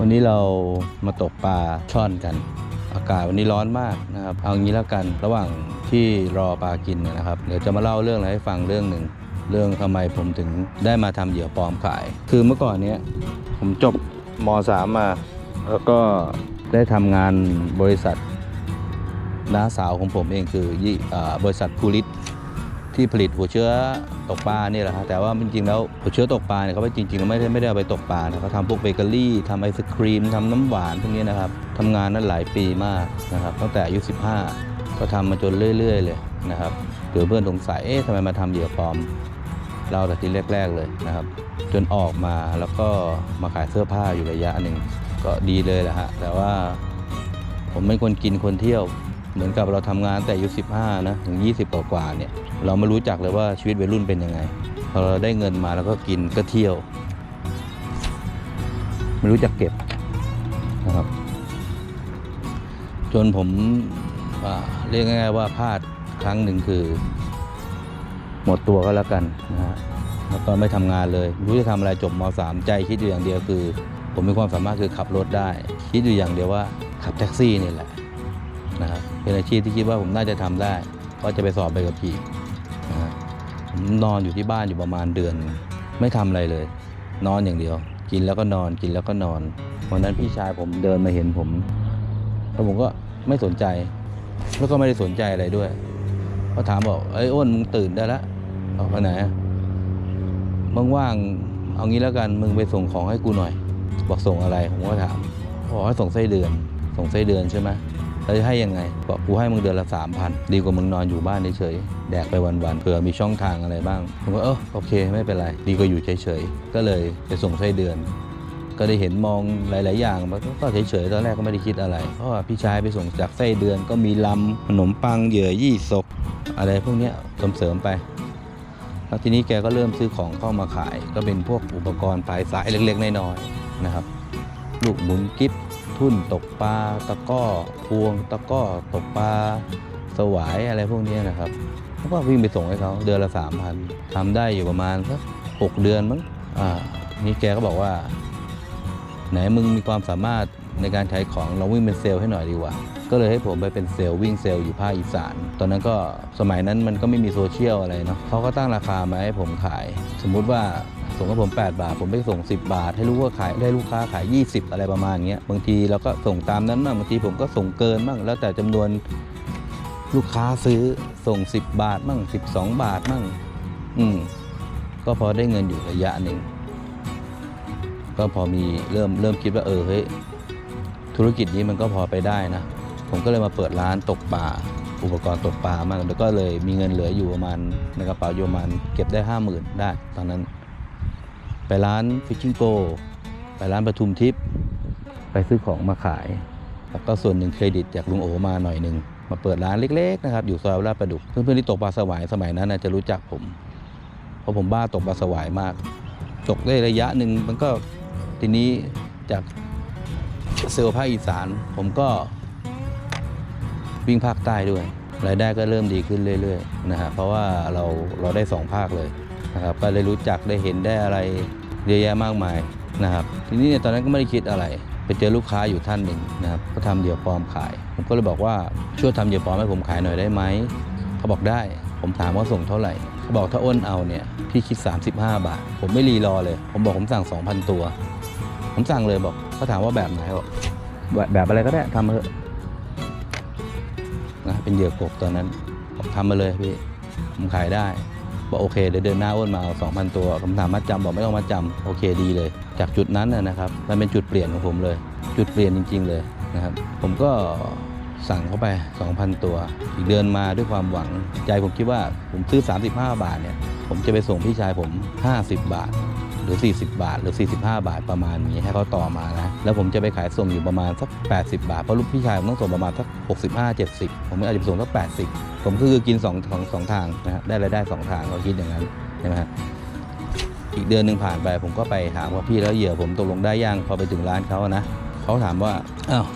วันนี้เรามาตกปลาช่อนกัน อากาศวันนี้ร้อนมากนะครับเอางี้แล้วกันระหว่างที่รอปลากินนะครับเดี๋ยวจะมาเล่าเรื่องอะไรให้ฟังเรื่องหนึ่งเรื่องทำไมผมถึงได้มาทำเหยื่อปลอมขาย คือเมื่อก่อนเนี้ยผมจบม .3 มา แล้วก็ได้ทำงานบริษัทน้าสาวของผมเองคือยี่อ่าบริษัทพูลิต ที่ผลิตหัวเชื้อตกปลาเนี่ยแหละครับแต่ว่าจริงๆแล้วหัวเชื้อตกปลาเนี่ยเขาไม่จริงๆแล้วไม่ได้ไม่ได้เอาไปตกปลานะเขาทำพวกเบเกอรี่ทำไอศครีมทำน้ำหวานพวกนี้นะครับทำงานนั้นหลายปีมากนะครับตั้งแต่อายุ 15 ก็ทำมาจนเรื่อย ๆ เลยนะครับเผื่อเพื่อนสงสัยเอ๊ะทำไมมาทำเหยื่อปลอม เราแต่ทีแรก ๆเลยนะครับ จนออกมาแล้วก็มาขายเสื้อผ้าอยู่ระยะหนึ่งก็ดีเลยแหละฮะแต่ว่าผมเป็นคนกินคนเที่ยว เหมือนกับเราทำงานแต่อายุ15นะถึง 20กว่าเนี่ยเราไม่รู้จักเลยว่าชีวิตวัยรุ่นเป็นยังไงพอเราได้เงินมาแล้วก็กินก็เที่ยว ไม่รู้จักเก็บนะครับ จนผมเรียกง่ายๆว่าพลาดครั้งหนึ่งคือ หมดตัวก็แล้วกันนะฮะแล้วก็ไม่ทำงานเลยไม่รู้จะทำอะไรจบม .3 ใจคิดอยู่อย่างเดียวคือ ผมมีความสามารถคือขับรถได้ คิดอยู่อย่างเดียวว่าขับแท็กซี่นี่แหละนะครับ เป็นอาชีพที่คิดว่าผมน่าจะทำได้ ก็จะไปสอบใบขับขี่นะฮะผมนอนอยู่ที่บ้านอยู่ประมาณเดือน ไม่ทำอะไรเลย นอนอย่างเดียว กินแล้วก็นอนกินแล้วก็นอนวันนั้นพี่ชายผมเดินมาเห็นผมแล้วผมก็ไม่สนใจ แล้วก็ไม่ได้สนใจอะไรด้วยเขาถามบอกเอ้อ้นมึงตื่นได้แล้วบอกไปไหนมึงว่างเอางี้แล้วกันมึงไปส่งของให้กูหน่อย บอกส่งอะไรผมก็ถามบอกให้ส่งไส้เดือน ส่งไส้เดือนใช่ไหม เราจะให้ยังไงบอกกูให้มึงเดือนละสามพันดีกว่ามึงนอนอยู่บ้านเฉยๆแดกไปวันๆเผื่อมีช่องทางอะไรบ้างผมก็เออโอเคไม่เป็นไรดีกว่าอยู่เฉยๆก็เลยไปส่งไส้เดือน ก็ได้เห็นมองหลาย ๆ อย่างก็เฉยๆตอนแรกก็ไม่ได้คิดอะไรเพราะว่าพี่ชายไปส่งจากไส้เดือนก็มีลำขนมปังเหยื่อยี่สกอะไรพวกนี้ยเสริมๆไปแล้วทีนี้แกก็เริ่มซื้อของเข้ามาขาย ก็เป็นพวกอุปกรณ์ปลายสายเล็กๆน้อยๆนะครับ ลูกหมุนกิฟ ทุ่นตกปลาตะก้อพวง ตะก้อตกปลาสวายอะไรพวกนี้นะครับเขาก็วิ่งไปส่งให้เขาเดือนละสามพันทำได้อยู่ประมาณสักหกเดือนมั้งอ่านี่แกก็บอกว่า ไหนมึงมีความสามารถในการขายของเราวิ่งเป็นเซลล์ให้หน่อยดีกว่า ก็เลยให้ผมไปเป็นเซลล์วิ่งเซลล์อยู่ภาคอีสาน ตอนนั้นก็สมัยนั้นมันก็ไม่มีโซเชียลอะไรเนาะเขาก็ตั้งราคามาให้ผมขาย สมมุติว่า ส่งให้ผม 8 บาท ผมไปส่ง 10 บาท ให้รู้ว่าขายได้ลูกค้าขาย 20 อะไรประมาณเงี้ยบางทีเราก็ส่งตามนั้นบ้างบางทีผมก็ส่งเกินบ้างแล้วแต่จำนวนลูกค้าซื้อส่ง 10 บาทบ้าง12 บาทบ้างอืมก็พอได้เงินอยู่ระยะหนึ่งก็พอมีเริ่มเริ่มคิดว่าเออเฮ้ยธุรกิจนี้มันก็พอไปได้นะ ผมก็เลยมาเปิดร้านตกปลาอุปกรณ์ตกปลามากแล้วก็เลยมีเงินเหลืออยู่ประมาณในกระเป๋าอยู่ประมาณเก็บได้ห้าหมื่นได้ตอนนั้น ไปร้านฟิชชิงโกไปร้านปทุมทิพย์ไปซื้อของมาขายแล้วก็ส่วนหนึ่งเครดิตจากลุงโอมาหน่อยหนึ่งมาเปิดร้านเล็กๆนะครับอยู่ซอยลาดประดุกเพื่อนๆที่ตกปลาสวายสมัยนั้นจะรู้จักผม เพราะผมบ้าตกปลาสวายมาก ตกได้ระยะหนึ่งมันก็ทีนี้จากเซลล์ภาคอีสาน ผมก็วิ่งภาคใต้ด้วยรายได้ก็เริ่มดีขึ้นเรื่อยๆนะฮะเพราะว่าเราเราได้สองภาคเลย นะครับก็เลยรู้จักได้เห็นได้อะไรเยอะแยะมากมายนะครับ ทีนี้เนี่ยตอนนั้นก็ไม่ได้คิดอะไร ไปเจอลูกค้าอยู่ท่านหนึ่งนะครับก็ทำเหยื่อปลอมขาย ผมก็เลยบอกว่าช่วยทำเหยื่อปลอมให้ผมขายหน่อยได้ไหมเขาบอกได้ผมถามว่าส่งเท่าไหร่เขาบอกถ้าอ้นเอาเนี่ยพี่คิด 35 บาท ผมไม่รีรอเลย ผมบอกผมสั่ง 2,000 ตัว ผมสั่งเลยบอกเขาถามว่าแบบไหนบอกแบบแบบอะไรก็ได้ทำเถอะนะเป็นเหยื่อกบตอนนั้นบอกทำมาเลยพี่ผมขายได้ บอกโอเคเดี๋ยวเดือนหน้าอ้นมาเอา2,000 ตัวผมถามมัดจำบอกไม่ต้องมัดจำโอเคดีเลย จากจุดนั้นนะนะครับมันเป็นจุดเปลี่ยนของผมเลย จุดเปลี่ยนจริง ๆ เลยนะครับ ผมก็สั่งเข้าไป 2,000 ตัว อีกเดือนมาด้วยความหวัง ใจผมคิดว่าผมซื้อ 35 บาทเนี่ย ผมจะไปส่งพี่ชายผม 50 บาท หรือ 40 บาท หรือ 45 บาทประมาณนี้ให้เขาต่อมานะ แล้วผมจะไปขายส่งอยู่ประมาณสัก 80 บาท เพราะลูกพี่ชายผมต้องส่งประมาณสัก 65 70 ผมอาจจะไปส่งสัก 80 ผมคือกิน2องสองทางนะฮะได้รายได้ 2 ทางเขาคิดอย่างนั้นใช่ไหมฮะอีกเดือนหนึ่งผ่านไปผมก็ไปถามว่าพี่แล้วเหยื่อผมตกลงได้ยังพอไปถึงร้านเขานะเขาถามว่าอ้าว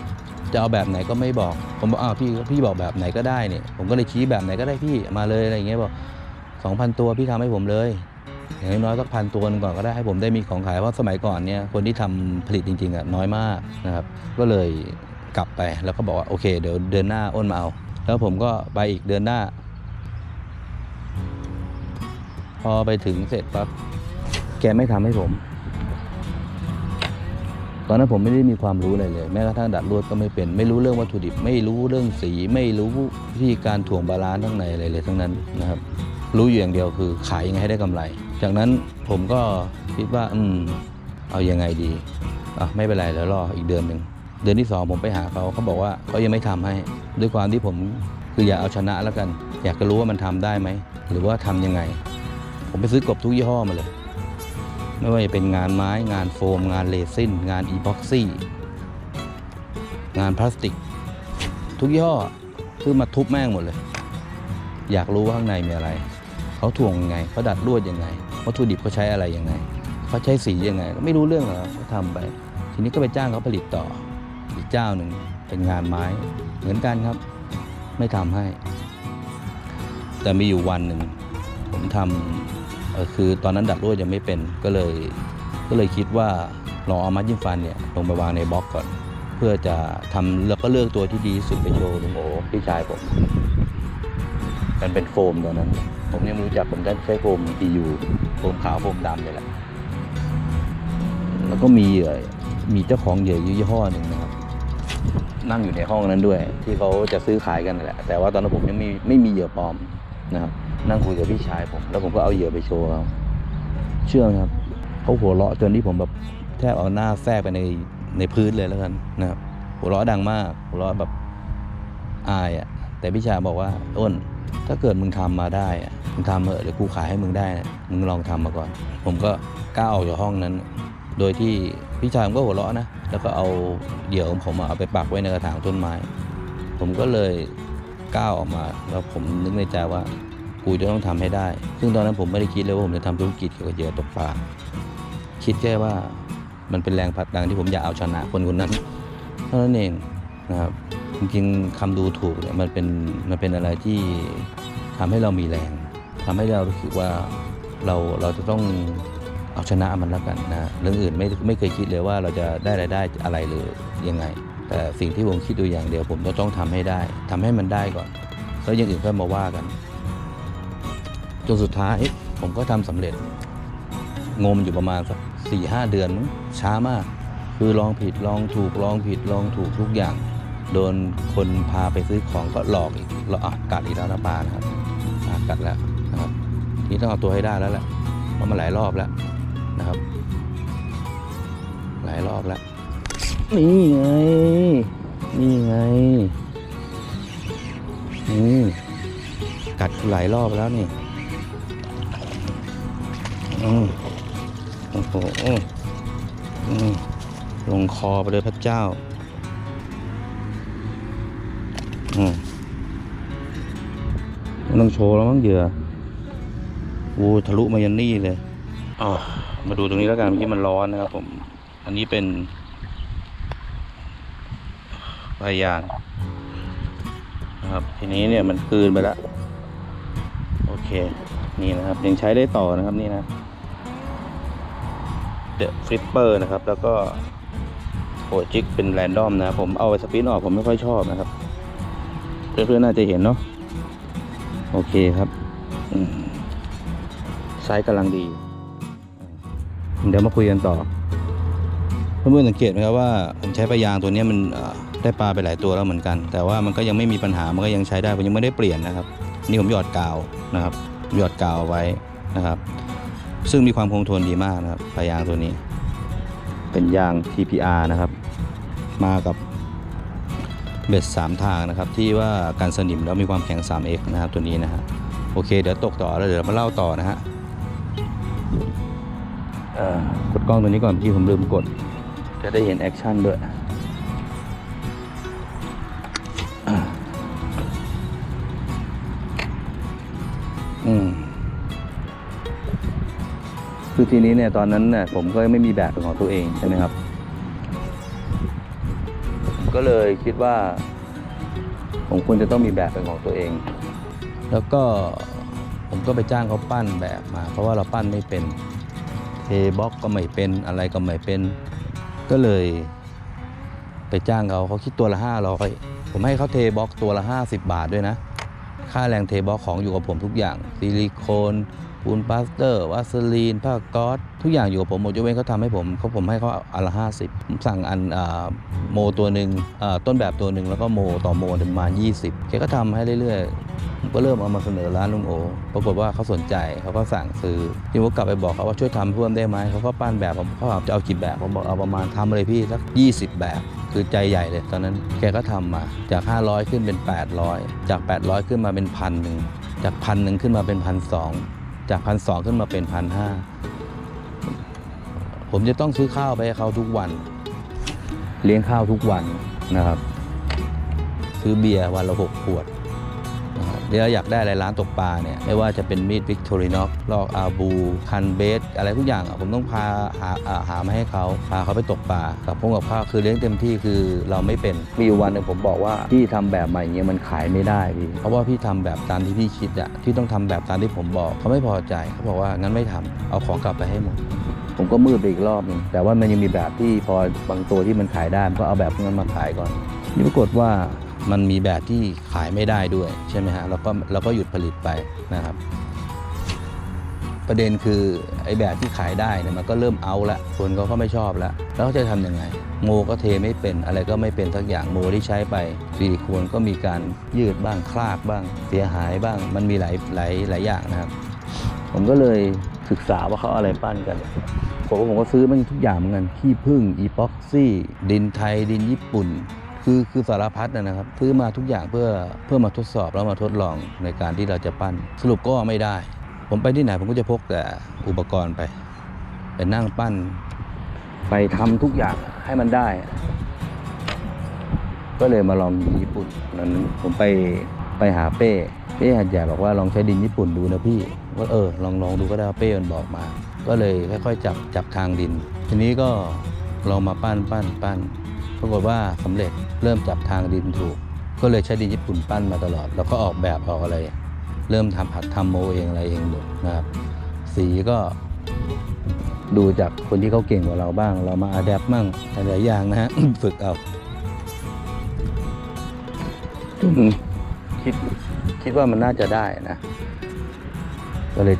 จะเอาแบบไหนก็ไม่บอก ผมบอกอ้าวพี่พี่บอกแบบไหนก็ได้เนี่ยผมก็เลยชี้แบบไหนก็ได้พี่มาเลยอะไรอย่างเงี้ยบอก2,000 ตัวพี่ทำให้ผมเลย อย่างน้อยๆสักพันตัวนึงก่อนก็ได้ให้ผมได้มีของขายเพราะสมัยก่อนเนี่ยคนที่ทำผลิตจริงๆอะน้อยมากนะครับก็เลยกลับไปแล้วก็บอกว่าโอเคเดี๋ยวเดือนหน้าอ้นมาเอา แล้วผมก็ไปอีกเดือนหน้า พอไปถึงเสร็จปั๊บแกไม่ทำให้ผม ตอนนั้นผมไม่ได้มีความรู้อะไรเลย แม้กระทั่งดัดลวดก็ไม่เป็น ไม่รู้เรื่องวัตถุดิบ ไม่รู้เรื่องสี ไม่รู้วิธีการถ่วงบาลานซ์ทั้งในอะไรเลยทั้งนั้นนะครับ รู้อยู่อย่างเดียวคือขายยังไงให้ได้กำไร จากนั้นผมก็คิดว่าอืมเอายังไงดีอะไม่เป็นไรเดี๋ยวรออีกเดือนหนึ่งเดือนที่สองผมไปหาเขาเขาบอกว่าเขายังไม่ทำให้ ด้วยความที่ผมคืออยากเอาชนะแล้วกัน อยากจะรู้ว่ามันทำได้ไหมหรือว่าทำยังไง ผมไปซื้อกบทุกยี่ห้อมาเลย ไม่ว่าจะเป็นงานไม้งานโฟม งานเรซินงานอีพ็อกซี่งานพลาสติก ทุกยี่ห้อคือมาทุบแม่งหมดเลย อยากรู้ว่าข้างในมีอะไร เขาถ่วงยังไงเขาดัดลวดยังไงวัตถุดิบเขาใช้อะไรยังไงเขาใช้สียังไง ไม่รู้เรื่องหรอกเขาทำไป ทีนี้ก็ไปจ้างเขาผลิตต่ออีกเจ้าหนึ่งเป็นงานไม้เหมือนกันครับ ไม่ทำให้ แต่มีอยู่วันหนึ่งผมทำคือตอนนั้นดัดลวดยังไม่เป็นก็เลยก็เลยคิดว่าลองเอามัดยิ้มฟันเนี่ยลงไปวางในบล็อกก่อน เพื่อจะทำแล้วก็เลือกตัวที่ดีที่สุดไปโชว์ลุงโอพี่ชายผมมันเป็นโฟมตอนนั้น ผมยังไม่รู้จักผมได้ใช้โฟม PU โฟมขาวโฟมดำเลยแหละ แล้วก็มีเหยื่อมีเจ้าของเหยื่อยี่ห้อหนึ่งนะครับ นั่งอยู่ในห้องนั้นด้วย ที่เขาจะซื้อขายกันแหละ แต่ว่าตอนนั้นผมยังไม่ไม่มีเหยื่อปลอมนะครับ นั่งคุยกับพี่ชายผม แล้วผมก็เอาเหยื่อไปโชว์เขาเชื่อไหมครับเขาหัวเราะจนที่ผมแบบแทบเอาหน้าแทรกไปในในพื้นเลยแล้วกันนะครับ หัวเราะดังมาก หัวเราะแบบอายอะ่ะ แต่พี่ชายบอกว่าอ้นถ้าเกิดมึงทำมาได้อะ มึงทำเถอะเดี๋ยวกูขายให้มึงได้นะมึงลองทำมาก่อน ผมก็กล้าออกจากห้องนั้น โดยที่พี่ชายผมก็หัวเราะนะ แล้วก็เอาเหยื่อของผมเอาไปปักไว้ในกระถางต้นไม้ ผมก็เลยก้าวออกมา แล้วผมนึกในใจว่ากูจะต้องทำให้ได้ ซึ่งตอนนั้นผมไม่ได้คิดเลยว่าผมจะทำธุรกิจเกี่ยวกับเหยื่อตกปลา คิดแค่ว่ามันเป็นแรงผลักดันที่ผมอยากเอาชนะคนคนนั้น เท่านั้นเองนะครับจริงๆคำดูถูกเนี่ยมันเป็นมันเป็นอะไรที่ทำให้เรามีแรง ทำให้เรารู้สึกว่าเราเราจะต้องเอาชนะมันแล้วกันนะเรื่องอื่นไม่ไม่เคยคิดเลยว่าเราจะได้รายได้อะไรหรือยังไง แต่สิ่งที่ผมคิดดูอย่างเดียว ผมต้องต้องทำให้ได้ทำให้มันได้ก่อนแล้วอย่างอื่นก็มาว่ากันจนสุดท้ายผมก็ทำสำเร็จ งมอยู่ประมาณสักสี่ห้าเดือนช้ามาก คือลองผิดลองถูกลองผิดลองถูกทุกอย่าง โดนคนพาไปซื้อของก็หลอกอีกหลอกกัดอีกแล้วนะปลานะครับกัดแล้ว นะครับทีนี้ต้องเอาตัวให้ได้แล้วแหละเพราะมันหลายรอบแล้วนะครับ หลายรอบแล้ว นี่ไง นี่ไงอืมกัดหลายรอบแล้วนี่โอ้โหอืมลงคอไปเลยพระเจ้า อืมต้องโชว์แล้วมั้งเหยื่อ วูทะลุมายันนี่เลยอ๋อมาดูตรงนี้แล้วกันเมื่อกี้มันร้อนนะครับ ผม อันนี้เป็นใบยางนะครับทีนี้เนี่ยมันคืนไปแล้วโอเค นี่นะครับ ยังใช้ได้ต่อนะครับนี่นะเดอะฟลิปเปอร์นะครับ แล้วก็โอจิกเป็นแรนดอมนะผมเอาไปสปินออกผมไม่ค่อยชอบนะครับ เพื่อนๆน่าจะเห็นเนาะโอเคครับ อืม ไซส์กำลังดี เดี๋ยวมาคุยกันต่อเพื่อนๆสังเกตไหมครับว่าผมใช้ปลายางตัวนี้มันได้ปลาไปหลายตัวแล้วเหมือนกัน แต่ว่ามันก็ยังไม่มีปัญหามันก็ยังใช้ได้ผมยังไม่ได้เปลี่ยนนะครับ นี่ผมหยอดกาวนะครับหยอดกาวเอาไว้นะครับ ซึ่งมีความคงทนดีมากนะครับปลายางตัวนี้ เป็นยาง TPR นะครับ มากับเบ็ดสามทางนะครับ ที่ว่าการสนิมแล้วมีความแข็ง 3x นะครับตัวนี้นะฮะโอเค เดี๋ยวตกต่อแล้วเดี๋ยวมาเล่าต่อนะฮะ กดกล้องตัวนี้ก่อนเมื่ผมลืมกด จะได้เห็นแอคชั่นด้วยอืมคือทีนี้เนี่ยตอนนั้นเนี่ยผมก็ไม่มีแบบเป็นของตัวเองใช่ไหมครับ ก็เลยคิดว่า ผมควรจะต้องมีแบบเป็นของตัวเอง แล้วก็ผมก็ไปจ้างเขาปั้นแบบมา เพราะว่าเราปั้นไม่เป็น บล็อกก็ไม่เป็นอะไรก็ไม่เป็น ก็เลยไปจ้างเขาเขาคิดตัวละห้าร้อยผมให้เขาเทบล็อกตัวละ 50 บาทด้วยนะ ค่าแรงเทบล็อกของอยู่กับผมทุกอย่างซิลิโคน ปูนปลาสเตอร์วาสลีนผ้าก๊อซทุกอย่างอยู่กับผมหมดยกเว้นเขาทำให้ผมเขาผมให้เขาอันละห้าสิบผมสั่งอันอ่าโมตัวหนึ่งอ่าต้นแบบตัวหนึ่งแล้วก็โมต่อโมประมาณ 20แกก็ทำให้เรื่อยๆผมก็เริ่มเอามาเสนอร้านลุงโอ ปรากฏว่าเขาสนใจเขาก็สั่งซื้อที่ผมกลับไปบอกเขาว่าช่วยทำเพิ่มได้ไหมเขาก็ปั้นแบบผมเขาจะเอากี่แบบผมบอกเอาประมาณทำเลยพี่สัก20 แบบคือใจใหญ่เลย ตอนนั้นแกก็ทำมาจาก 500 ขึ้นเป็น 800 จาก 800 ขึ้นมาเป็นพันหนึ่งจากพันหนึ่งขึ้นมาเป็นพันสอง จากพันสองขึ้นมาเป็นพันห้าผมจะต้องซื้อข้าวไปให้เขาทุกวัน เลี้ยงข้าวทุกวันนะครับ ซื้อเบียร์วันละหกขวด นะครับแล้วอยากได้อะไรร้านตกปลาเนี่ยไม่ว่าจะเป็นมีดวิกตอริน็อกลอกอาบูคันเบส อะไรทุกอย่างผมต้องพาหาอ่าหามาให้เขาพาเขาไปตกปลากับพงกับข้าคือเลี้ยงเต็มที่คือเราไม่เป็นมีอยู่วันหนึ่งผมบอกว่าพี่ทำแบบใหม่เงี้ยมันขายไม่ได้พี่เพราะว่าพี่ทำแบบตามที่พี่คิดอะที่ต้องทำแบบตามที่ผมบอกเขาไม่พอใจเขาบอกว่างั้นไม่ทำเอาของกลับไปให้หมดผมก็มืดไปอีกรอบหนึงแต่ว่ามันยังมีแบบที่พอบางตัวที่มันขายได้มันก็เอาแบบนั้นมาขายก่อนนี่ปรากฏว่า มันมีแบบที่ขายไม่ได้ด้วยใช่ไหมฮะแล้วก็เราก็หยุดผลิตไปนะครับ ประเด็นคือไอ้แบบที่ขายได้เนี่ยมันก็เริ่มเอาละคนเขาก็ไม่ชอบล้วแล้วเขาจะทำยังไง โมก็เทไม่เป็นอะไรก็ไม่เป็นสักอย่างโมที่ใช้ไปซิลิโคนก็มีการยืดบ้างคลากบ้าง เสียหายบ้าง มันมีหลายหลายหลายอย่างนะครับ ผมก็เลยศึกษาว่าเขาอาอะไรปั้นกันผมก็ผมก็ซื้อมันทุกอย่างเหมือนกันขี้ผึ้งอีพ็อกซี่ ดินไทยดินญี่ปุ่น คือคือสารพัดนะครับ ซื้อมาทุกอย่างเพื่อเพื่อมาทดสอบแล้วมาทดลองในการที่เราจะปั้น สรุปก็ไม่ได้ ผมไปที่ไหนผมก็จะพกแต่อุปกรณ์ไปไปนั่งปั้น ไปทำทุกอย่างให้มันได้ ก็เลยมาลองดินญี่ปุ่นนั้นผมไปไปหาเป้เป้หัดใหญ่บอกว่าลองใช้ดินญี่ปุ่นดูนะพี่ว่าเออลองลองดูก็ได้เป้มันบอกมา ก็เลยค่อยๆจับจับทางดิน ทีนี้ก็ลองมาปั้นปั้นปั้น ปรากฏว่าสำเร็จเริ่มจับทางดินถูก ก็เลยใช้ดินญี่ปุ่นปั้นมาตลอด แล้วก็ออกแบบออกอะไร เริ่มทำหัดทำโมเองอะไรเองหมดนะครับ สีก็ดูจากคนที่เขาเก่งกว่าเราบ้าง เรามาอัดแอปมั่งหลายๆอย่างนะฮะฝึกเอาจนคิดคิดว่ามันน่าจะได้นะ ก็เลย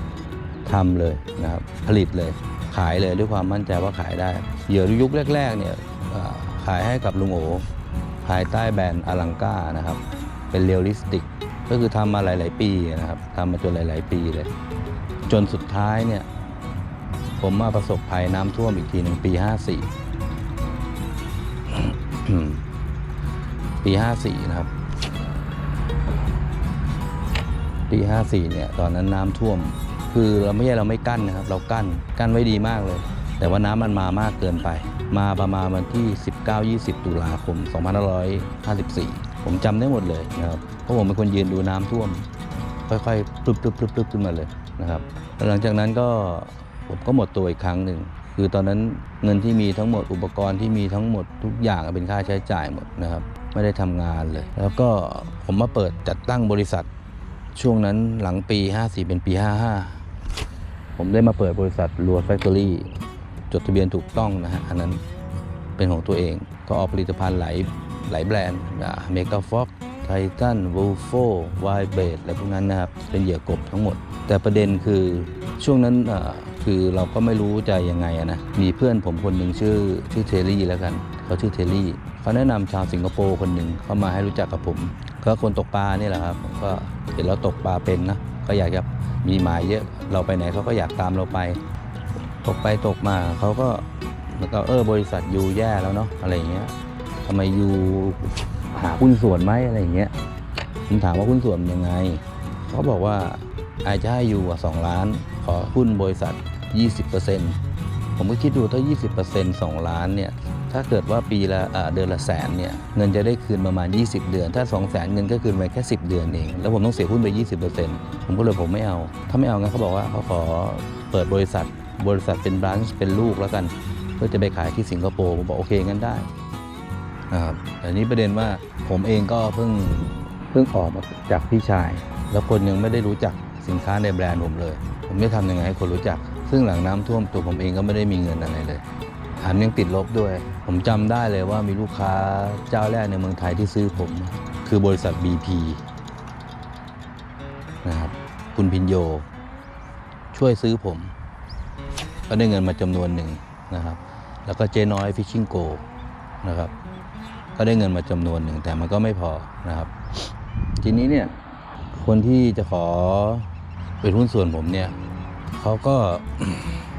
ทำเลยนะครับ ผลิตเลย ขายเลยด้วยความมั่นใจว่าขายได้ เหยื่อยุคแรก ๆ เนี่ยเอ่อ ขายให้กับลุงโอภายใต้แบรนด์อลังกานะครับ เป็นเรียลลิสติก ก็คือทำมาหลาย ๆ ปีนะครับทำมาจนหลาย ๆ ปีเลย จนสุดท้ายเนี่ยผมมาประสบภัยน้ำท่วมอีกทีหนึ่งปี 54 ปี 54 นะครับ ปี 54 เนี่ย ตอนนั้นน้ำท่วม คือเราไม่ใช่เราไม่กั้นนะครับ เรากั้น กั้นไว้ดีมากเลย แต่ว่าน้ำมันมามากเกินไป มาประมาณวันที่ 19-20 ตุลาคม 2554 ผมจำได้หมดเลยนะครับ เพราะผมเป็นคนยืนดูน้ำท่วม ค่อยๆปรึบปรึบปรึบปรึบขึ้นมาเลยนะครับหลังจากนั้นก็ผมก็หมดตัวอีกครั้งหนึ่งคือตอนนั้นเงินที่มีทั้งหมดอุปกรณ์ที่มีทั้งหมดทุกอย่างเป็นค่าใช้จ่ายหมดนะครับไม่ได้ทำงานเลย แล้วก็ผมมาเปิดจัดตั้งบริษัท ช่วงนั้นหลังปี 54 เป็นปี 55 ผมได้มาเปิดบริษัทรัวแฟคทอรี่ จดทะเบียนถูกต้องนะฮะอันนั้นเป็นของตัวเอง ก็ออกผลิตภัณฑ์หลายหลายแบรนด์เมกาฟ็อกไททันวูโฟไวเบดอะไรพวกนั้นนะครับเป็นเหยื่อกบทั้งหมด แต่ประเด็นคือช่วงนั้นคือเราก็ไม่รู้ใจยังไงนะมีเพื่อนผมคนหนึ่งชื่อชื่อเทลลี่แล้วกันเขาชื่อเทลลี่เขาแนะนำชาวสิงคโปร์คนหนึ่งเข้ามาให้รู้จักกับผม ก็คนตกปลานี่แหละครับก็เห็นเราตกปลาเป็นนะก็อยากจะมีหมายเยอะเราไปไหนเขาก็อยากตามเราไป ตกไปตกมาเขาก็เหมือนกับเออบริษัทยูแย่แล้วเนาะอะไรเงี้ยทำไมยูหาหุ้นส่วนไหมอะไรเงี้ยผมถามว่าหุ้นส่วนยังไง เขาบอกว่าอาจจะให้ยูอะสองล้าน ขอหุ้นบริษัท 20%ผมก็คิดดูถ้า 20% 2 ล้านเนี่ยถ้าเกิดว่าปีละเดือนละแสนเนี่ยเงินจะได้คืนประมาณ 20 เดือน ถ้า 2 0 0แสนเงินก็คืนไปแค่ 10 เดือนเองแล้วผมต้องเสียหุ้นไป 20%ผมก็เลยผมไม่เอา ถ้าไม่เอางั้นเขาบอกว่าเขาขอเปิดบริษัท บริษัทเป็นบรันช์เป็นลูกแล้วกัน เพื่อจะไปขายที่สิงคโปร์ผมบอกโอเคงั้นได้นะครับแต่นี้ประเด็นว่าผมเองก็เพิ่งเพิ่งออกมาจากพี่ชาย แล้วคนยังไม่ได้รู้จักสินค้าในแบรนด์ผมเลย ผมไม่ทำยังไงให้คนรู้จัก ซึ่งหลังน้ำท่วมตัวผมเองก็ไม่ได้มีเงินอะไรเลยแถมยังติดลบด้วย ผมจำได้เลยว่ามีลูกค้าเจ้าแรกในเมืองไทยที่ซื้อผม คือบริษัท BP นะครับคุณพินโย ช่วยซื้อผม ก็ได้เงินมาจำนวนหนึ่งนะครับ แล้วก็เจ๊น้อยฟิชชิ่งโกนะครับ ก็ได้เงินมาจำนวนหนึ่งแต่มันก็ไม่พอนะครับ ทีนี้เนี่ยคนที่จะขอเป็นหุ้นส่วนผมเนี่ยเขาก็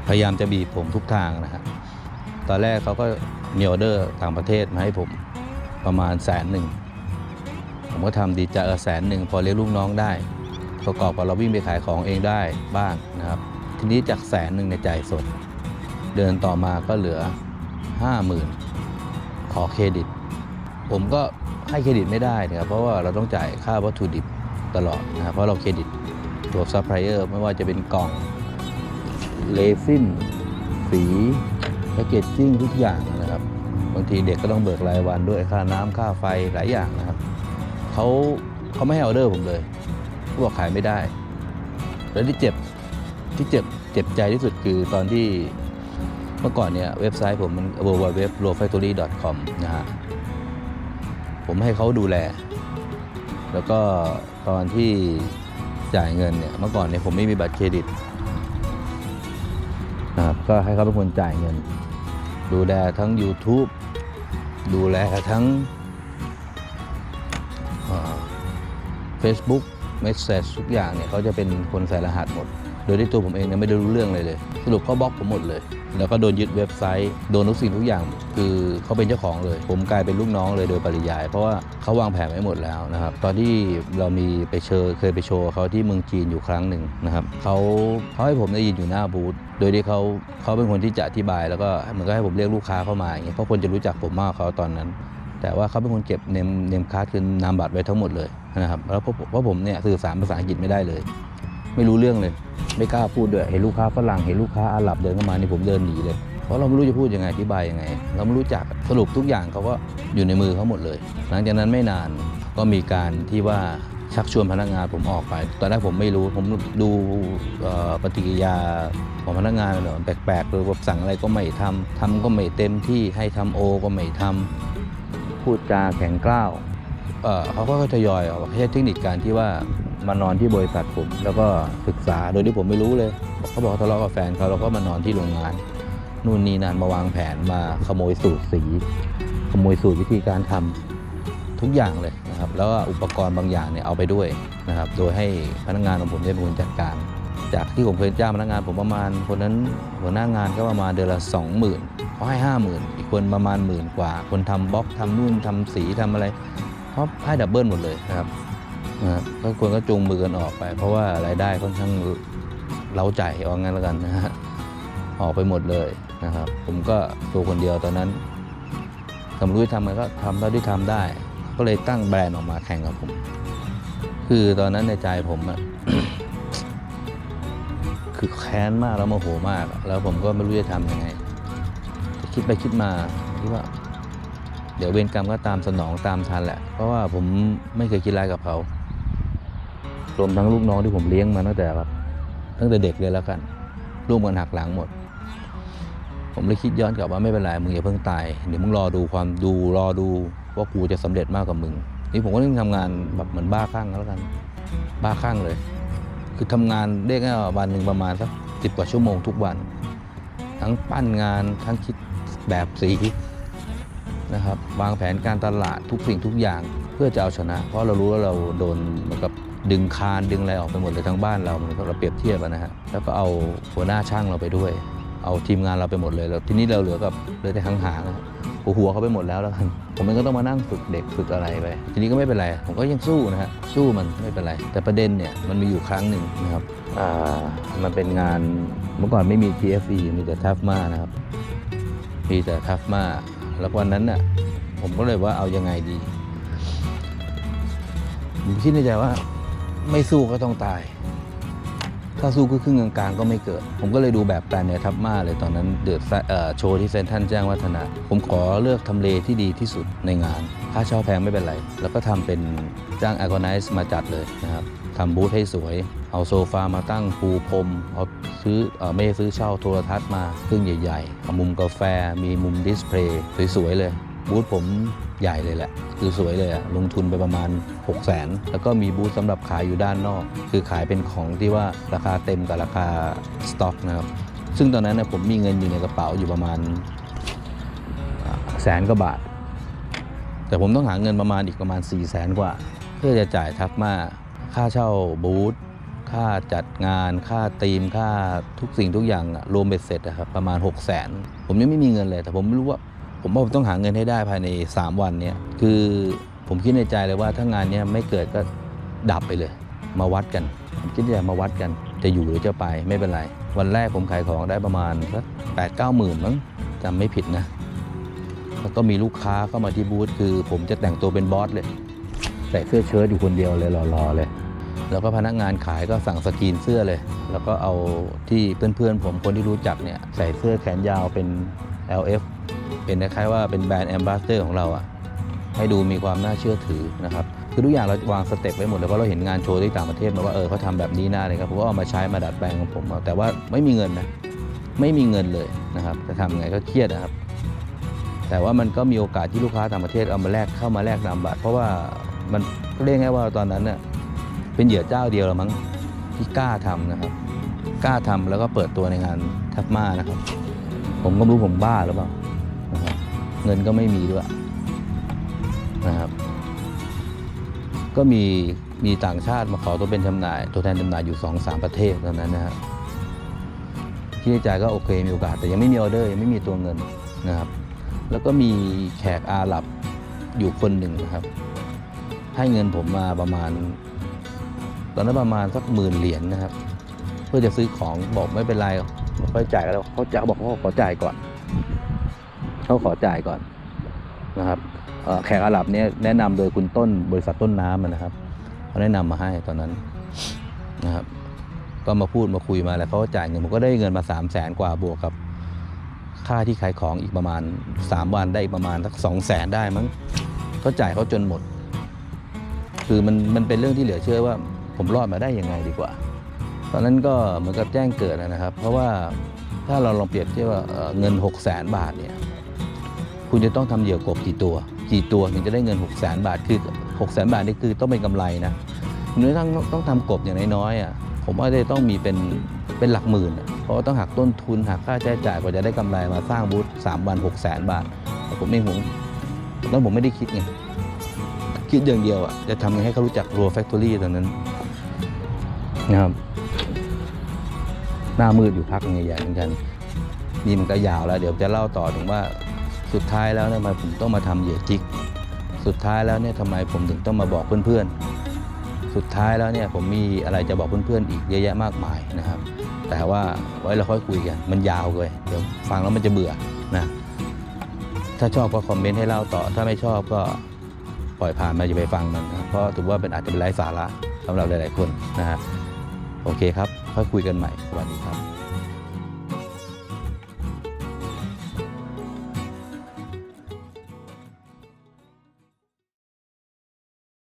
พยายามจะบีบผมทุกทางนะฮะตอนแรกเขาก็มีออเดอร์ต่างประเทศมาให้ผมประมาณแสนหนึ่งผมก็ทำดีใจเออแสนหนึ่งพอเลี้ยงลูกน้องได้ ประกอบกับเราวิ่งไปขายของเองได้บ้างนะครับ ทีนี้จากแสนหนึ่งในจ่ายสด เดือนต่อมาก็เหลือ 50,000 ขอเครดิต ผมก็ให้เครดิตไม่ได้นะครับเพราะว่าเราต้องจ่ายค่าวัตถุดิบตลอดนะครับเพราะเราเครดิตตัวซัพพลายเออร์ไม่ว่าจะเป็นกล่องเลซินสีแพคเกจจิ้งทุกอย่างนะครับบางทีเด็กก็ต้องเบิกรายวันด้วยค่าน้ำค่าไฟหลายอย่างนะครับเขาเขาไม่ให้ออเดอร์ผมเลยเขาบอกขายไม่ได้ แล้วที่เจ็บ ที่เจ็บเจ็บใจที่สุดคือตอนที่เมื่อก่อนเนี่ยเว็บไซต์ผมมัน w w w r o f a c t o r y c o m นะฮะผมให้เขาดูแล แล้วก็ตอนที่จ่ายเงินเนี่ยเมื่อก่อนเนี่ยผมไม่มีบัตรเครดิตนะครับก็ให้เขาเป็นคนจ่ายเงิน ดูแลทั้ง YouTube ดูแลทั้งเฟซบุ๊กเมสเซจทุกอย่างเนี่ยเขาจะเป็นคนใส่รหัสหมด โดยที่ตัวผมเองเนี่ยไม่ได้รู้เรื่องเลยเลย สรุปเขาบล็อกผมหมดเลย แล้วก็โดนยึดเว็บไซต์ โดนทุกสิ่งทุกอย่าง คือเขาเป็นเจ้าของเลย ผมกลายเป็นลูกน้องเลยโดยปริยาย เพราะว่าเขาวางแผนไว้หมดแล้วนะครับ ตอนที่เรามีไปเชิญเคยไปโชว์เขาที่เมืองจีนอยู่ครั้งหนึ่งนะครับเขาเขาให้ผมได้ยินอยู่หน้าบูธ โดยที่เขาเขาเป็นคนที่จะอธิบายแล้วก็เหมือนก็ให้ผมเรียกลูกค้าเข้ามาอย่างเงี้ย เพราะคนจะรู้จักผมมากเขาตอนนั้นแต่ว่าเขาเป็นคนเก็บเนมเนมคาร์ดคือนามบัตรไว้ทั้งหมดเลยนะครับแล้วเพราะเพราะผมเนี่ยสื่อสารภาษาอังกฤษไม่ได้เลย ไม่รู้เรื่องเลย ไม่กล้าพูดด้วยเห็นลูกค้าฝรั่งเห็นลูกค้าอาหรับเดินเข้ามานี่ผมเดินหนีเลยเพราะเราไม่รู้จะพูดยังไงอธิบายยังไง เราไม่รู้จักสรุปทุกอย่างเขาก็อยู่ในมือเขาหมดเลย หลังจากนั้นไม่นานก็มีการที่ว่าชักชวนพนักงานผมออกไป ตอนแรกผมไม่รู้ผมดูปฏิกิริยาของพนักงานแปลกๆเลยแบบสั่งอะไรก็ไม่ทำทำก็ไม่เต็มที่ให้ทำโอก็ไม่ทำพูดจาแข็งกร้าวเอ่อเขาก็ทยอยออกมาใช้เทคนิคการที่ว่า มานอนที่บริษัทผม แล้วก็ศึกษาโดยที่ผมไม่รู้เลย เขาบอกเขาทะเลาะกับแฟนเขาแล้วก็มานอนที่โรงงาน นู่นนี่นั่นมาวางแผนมาขโมยสูตรสี ขโมยสูตรวิธีการทำทุกอย่างเลยนะครับ แล้วก็อุปกรณ์บางอย่างเนี่ยเอาไปด้วยนะครับ โดยให้พนักงานของผมเป็นคนจัดการ จากที่ผมเคยจ้างพนักงานผมประมาณคนนั้นหัวหน้างานก็ประมาณเดือนละสองหมื่นเขาให้ห้าหมื่นอีกคนประมาณหมื่นกว่า คนทำบล็อกทำนู่นทำสีทำอะไรเขาให้ดับเบิลหมดเลยนะครับ นะฮะทุกคนก็จูงมือกันออกไป เพราะว่ารายได้ค่อนข้างเล้าใจเอางั้นแล้วกันนะฮะออกไปหมดเลยนะครับ ผมก็ตัวคนเดียวตอนนั้นทำรู้ทำมันก็ทำเท่าที่ทำได้ ก็เลยตั้งแบรนด์ออกมาแข่งกับผม คือตอนนั้นในใจผมอะคือแค้นมากแล้วโมโหมาก แล้วผมก็ไม่รู้จะทำยังไงคิดไปคิดมาคิดว่า เดี๋ยวเวรกรรมก็ตามสนองตามทันแหละ เพราะว่าผมไม่เคยคิดร้ายกับเขา รวมทั้งลูกน้องที่ผมเลี้ยงมาตั้งแต่แบบตั้งแต่เด็กเลยแล้วกันร่วมกันหักหลังหมด ผมเลยคิดย้อนกลับว่าไม่เป็นไรมึงอย่าเพิ่งตายเดี๋ยวมึงรอดูความดูรอดูว่ากูจะสำเร็จมากกว่ามึง นี่ผมก็ต้องทำงานแบบเหมือนบ้าคลั่งแล้วกัน บ้าคลั่งเลย คือทำงานเรียกง่ายๆว่าวันหนึ่งประมาณสักสิบกว่าชั่วโมงทุกวัน ทั้งปั้นงานทั้งคิดแบบสีนะครับวางแผนการตลาดทุกสิ่งทุกอย่างเพื่อจะเอาชนะ เพราะเรารู้ว่าเราโดนเหมือนกับ ดึงคานดึงอะไรออกไปหมดเลยทั้งบ้านเราเราเปรียบเทียบนะฮะแล้วก็เอาหัวหน้าช่างเราไปด้วย เอาทีมงานเราไปหมดเลยแล้วทีนี้เราเหลือกับเหลือแต่หางหางหัวหัวเขาไปหมดแล้วแล้วกันผมเองก็ต้องมานั่งฝึกเด็กฝึกอะไรไปทีนี้ก็ไม่เป็นไร ผมก็ยังสู้นะฮะสู้มันไม่เป็นไร แต่ประเด็นเนี่ยมันมีอยู่ครั้งหนึ่งนะครับอ่ามันเป็นงานเมื่อก่อนไม่มี TFE มีแต่ทัฟมานะครับมีแต่ทัฟมาแล้ววันนั้นน่ะผมก็เลยว่าเอายังไงดีผมคิดในใจว่า ไม่สู้ก็ต้องตาย ถ้าสู้ก็ครึ่งกลางๆก็ไม่เกิด ผมก็เลยดูแบบแปลนในทับมาเลยตอนนั้นเดือดโชว์ที่เซนทรันแจ้งวัฒนะ ผมขอเลือกทำเลที่ดีที่สุดในงาน ค่าเช่าแพงไม่เป็นไร แล้วก็ทำเป็นจ้างอ g o n i z e มาจัดเลยนะครับทำบูธให้สวย เอาโซฟามาตั้งปูพรม เอาซื้ออไม่ซื้อเช่าโทรทัศน์มาเครื่องใหญ่ๆเอามุมกาแฟ มีมุมดิสเพลย์สวยๆเลย บูธผมใหญ่เลยแหละ คือสวยเลยอะลงทุนไปประมาณ 6 0 0 0 0นแล้วก็มีบูธสำหรับขายอยู่ด้านนอก คือขายเป็นของที่ว่าราคาเต็มกับราคาสต็อกนะครับ ซึ่งตอนนั้นนะผมมีเงินอยู่ในกระเป๋าอยู่ประมาณแสนกว่าบาท แต่ผมต้องหาเงินประมาณอีกประมาณ4 0 0แสนกว่า เพื่อจะจ่ายทับมาค่าเช่าบูธค่าจัดงานค่าตีมค่าทุกสิ่งทุกอย่างอะรวมเบ็ดเสร็จอะครับประมาณ 6 0 0แสนผมยังไม่มีเงินเลย แต่ผมไม่รู้ว่า ผมว่าผมต้องหาเงินให้ได้ภายใน 3 วันเนี้ยคือผมคิดในใจเลยว่าถ้างานนี้ไม่เกิดก็ดับไปเลย มาวัดกันผมคิดจะมาวัดกัน จะอยู่หรือจะไปไม่เป็นไร วันแรกผมขายของได้ประมาณสักแปดเก้าหมื่นมั้งจำไม่ผิดนะแล้วก็มีลูกค้าเข้ามาที่บูธคือ ผมจะแต่งตัวเป็นบอสเลยใส่เสื้อเชิ้ตอยู่คนเดียวเลยรอๆเลย แล้วก็พนักงานขายก็สั่งสกรีนเสื้อเลย แล้วก็เอาที่เพื่อนๆผมคนที่รู้จักเนี่ยใส่เสื้อแขนยาวเป็น LF เป็นคล้ายๆว่าเป็นแบรนด์แอมบาสเตอร์ของเราอะให้ดูมีความน่าเชื่อถือนะครับคือทุกอย่างเราวางสเต็ปไว้หมดเลยเพราะเราเห็นงานโชว์ที่ต่างประเทศมาว่าเออเขาทำแบบนี้นะอะไรครับผมก็เอามาใช้มาดัดแปลงของผมเอาแต่ว่าไม่มีเงินนะไม่มีเงินเลยนะครับจะทำไงก็เครียดนะครับ แต่ว่ามันก็มีโอกาสที่ลูกค้าต่างประเทศเอามาแลกเข้ามาแลกนามบัตรเพราะว่ามันเรียกง่ายว่าตอนนั้นเนี่ยเป็นเหยื่อเจ้าเดียวละมั้งที่กล้าทำนะครับ กล้าทำแล้วก็เปิดตัวในงานทับมานะครับ ผมก็รู้ผมบ้าหรือเปล่า เงินก็ไม่มีด้วยนะครับ ก็มีมีต่างชาติมาขอตัวเป็นจำหน่าย ตัวแทนจำหน่ายอยู่2อสามประเทศตอนนั้นนะครับที่ในใจก็โอเคมีโอกาส แต่ยังไม่มีออเดอร์ยังไม่มีตัวเงินนะครับ แล้วก็มีแขกอาหรับอยู่คนหนึ่งนะครับ ให้เงินผมมาประมาณ ตอนนั้นประมาณสักหมื่นเหรียญนะครับ เพื่อจะซื้อของบอกไม่เป็นไรค่อยจ่ายก็แล้วเขาจะบอกว่าขอจ่ายก่อน เขาขอจ่ายก่อนนะครับแขกอาหรับเนี่ยแนะนำโดยคุณต้นบริษัทต้นน้ำนะครับเขาแนะนำมาให้ตอนนั้นนะครับ ก็มาพูดมาคุยมาแล้วเขาจ่ายเงินผมก็ได้เงินมา3ามแสนกว่าบวกกับค่าที่ขายของอีกประมาณ 3 วันได้อีกประมาณสักสองแสนได้มั้งก็จ่ายเขาจนหมด คือมันมันเป็นเรื่องที่เหลือเชื่อว่าผมรอดมาได้ยังไงดีกว่า ตอนนั้นก็เหมือนกับแจ้งเกิดนะครับ เพราะว่าถ้าเราลองเปรียบเทียบว่าเอ่อเงิน 6 0 0 0 0 0 บาทเนี่ย คุณจะต้องทำเหยื่อกบกี่ตัว กี่ตัวถึงจะได้เงิน 6 0 0 0 0บาทคือ6 0 0 0 0บาทนี่คือต้องเป็นกำไรนะคุณต้องต้องทำกบอย่างน้อยๆอะผมว่าจะต้องมีเป็นเป็นหลักหมื่น เพราะต้องหักต้นทุนหักค่าใช้จ่ายกว่าจะได้กำไรมาสร้างบูธ3วัน6 0 0 0 0 0บาทแต่ผมเองผมตอนนนผมไม่ได้คิดไงคิดอย่างเดียวอะจะทำไงให้เขารู้จักรัวแฟคทอรี่ตอนนั้นนะครับหน้ามืดอยู่พักใหญ่ๆเหมือนกันนี่มันก็ยาวแล้ว เดี๋ยวจะเล่าต่อถึงว่า สุดท้ายแล้วเนี่ยทำไมผมต้องมาทำเหยื่อจิก สุดท้ายแล้วเนี่ยทำไมผมถึงต้องมาบอกเพื่อนๆ สุดท้ายแล้วเนี่ยผมมีอะไรจะบอกเพื่อนๆอีกเยอะแยะมากมายนะครับ แต่ว่าไว้เราค่อยคุยกัน มันยาวเลยเดี๋ยวฟังแล้วมันจะเบื่อนะถ้าชอบก็คอมเมนต์ให้เล่าต่อ ถ้าไม่ชอบก็ปล่อยผ่านมาอย่าไปฟังมันนะเพราะถือว่าเป็นอาจจะเป็นไร้สาระสำหรับหลาย ๆ คนนะฮะโอเคครับค่อยคุยกันใหม่สวัสดีครับ